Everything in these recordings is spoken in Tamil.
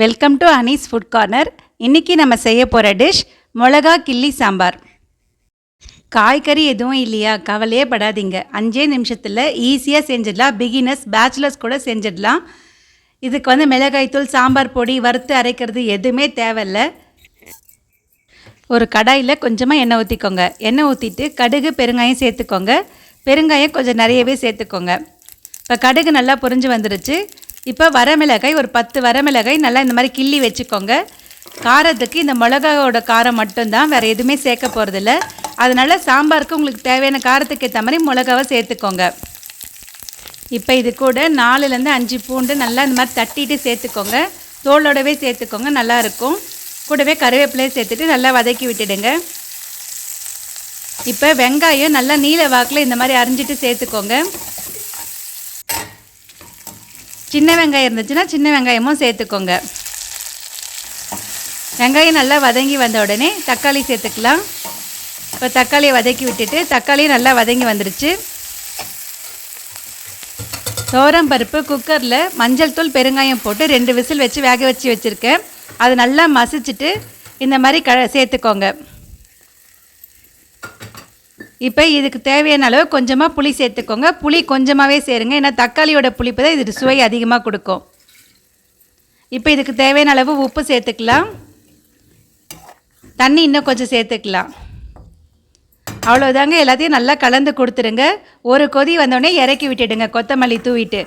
Welcome to Anees food corner இன்றைக்கி நம்ம செய்ய போகிற டிஷ் மிளகா கிள்ளி சாம்பார். காய்கறி எதுவும் இல்லையா? கவலையே படாதீங்க. அஞ்சே நிமிஷத்தில் ஈஸியாக செஞ்சிடலாம். பிகினர்ஸ் பேச்சுலர்ஸ் கூட செஞ்சிடலாம். இதுக்கு வந்து மிளகாய்த்தூள் சாம்பார் பொடி வறுத்து அரைக்கிறது எதுவுமே தேவையில்ல. ஒரு கடாயில் கொஞ்சமாக எண்ணெய் ஊற்றிக்கோங்க எண்ணெய் ஊற்றிட்டு கடுகு பெருங்காயம் சேர்த்துக்கோங்க. பெருங்காயம் கொஞ்சம் நிறையவே சேர்த்துக்கோங்க. இப்போ கடுகு நல்லா புரிஞ்சு வந்துருச்சு. இப்போ வரமிளகாய் ஒரு பத்து வரமிளகாய் நல்லா இந்த மாதிரி கிள்ளி வச்சுக்கோங்க. காரத்துக்கு இந்த மிளகாயோட காரம் மட்டும்தான் வேறு எதுவுமே சேர்க்க போகிறதில்ல அதனால் சாம்பாருக்கு உங்களுக்கு தேவையான காரத்துக்கு ஏற்ற மாதிரி மிளகாவை சேர்த்துக்கோங்க. இப்போ இது கூட நாலுலேருந்து அஞ்சு பூண்டு நல்லா இந்த மாதிரி தட்டிட்டு சேர்த்துக்கோங்க. தோலோடவே சேர்த்துக்கோங்க நல்லாயிருக்கும் கூடவே கருவேப்பிலையை சேர்த்துட்டு நல்லா வதக்கி விட்டுடுங்க. இப்போ வெங்காயம் நல்லா நீல வாக்கில் இந்த மாதிரி அரிஞ்சிட்டு சேர்த்துக்கோங்க. சின்ன வெங்காயம் இருந்துச்சுன்னா சின்ன வெங்காயமும் சேர்த்துக்கோங்க. வெங்காயம் நல்லா வதங்கி வந்த உடனே தக்காளி சேர்த்துக்கலாம். இப்போ தக்காளியை வதக்கி விட்டுட்டு தக்காளியும் நல்லா வதங்கி வந்துருச்சு. தோரம் பருப்பு குக்கரில் மஞ்சள் தூள் பெருங்காயம் போட்டு ரெண்டு விசில் வச்சு வேக வச்சு வச்சுருக்கேன். அது நல்லா மசிச்சுட்டு இந்த மாதிரி க சேர்த்துக்கோங்க. இப்போ இதுக்கு தேவையான அளவு கொஞ்சமாக புளி சேர்த்துக்கோங்க. புளி கொஞ்சமாகவே சேருங்க. ஏன்னா தக்காளியோட புளிப்பு தான் இது சுவை அதிகமாக கொடுக்கும். இப்போ இதுக்கு தேவையான அளவு உப்பு சேர்த்துக்கலாம். தண்ணி இன்னும் கொஞ்சம் சேர்த்துக்கலாம். அவ்வளோதாங்க எல்லாத்தையும் நல்லா கலந்து கொடுத்துருங்க. ஒரு கொதி வந்தோடனே இறக்கி விட்டுடுங்க. கொத்தமல்லி தூவிட்டு.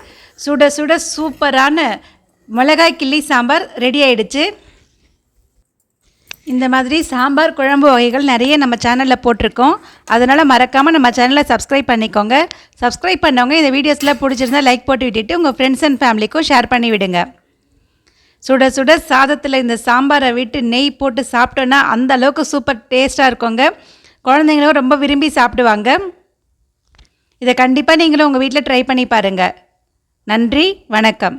சுட சுட சூப்பரான மிளகாய் கிள்ளி சாம்பார் ரெடி ஆயிடுச்சு. இந்த மாதிரி சாம்பார் குழம்பு வகைகள் நிறைய நம்ம சேனலில் போட்டிருக்கோம். அதனால் மறக்காமல் நம்ம சேனலை சப்ஸ்கிரைப் பண்ணிக்கோங்க. சப்ஸ்கிரைப் பண்ணவங்க இந்த வீடியோஸில் பிடிச்சிருந்தா லைக் போட்டு விட்டுட்டு உங்கள் ஃப்ரெண்ட்ஸ் அண்ட் ஃபேமிலிக்கும் ஷேர் பண்ணி விடுங்க. சுட சுட சாதத்தில் இந்த சாம்பாரை விட்டு நெய் போட்டு சாப்பிட்டோன்னா அந்த அளவுக்கு சூப்பர் டேஸ்ட்டாக இருக்குங்க. குழந்தைங்களும் ரொம்ப விரும்பி சாப்பிடுவாங்க. இதை கண்டிப்பாக நீங்களும் உங்கள் வீட்டில் ட்ரை பண்ணி பாருங்கள் நன்றி வணக்கம்.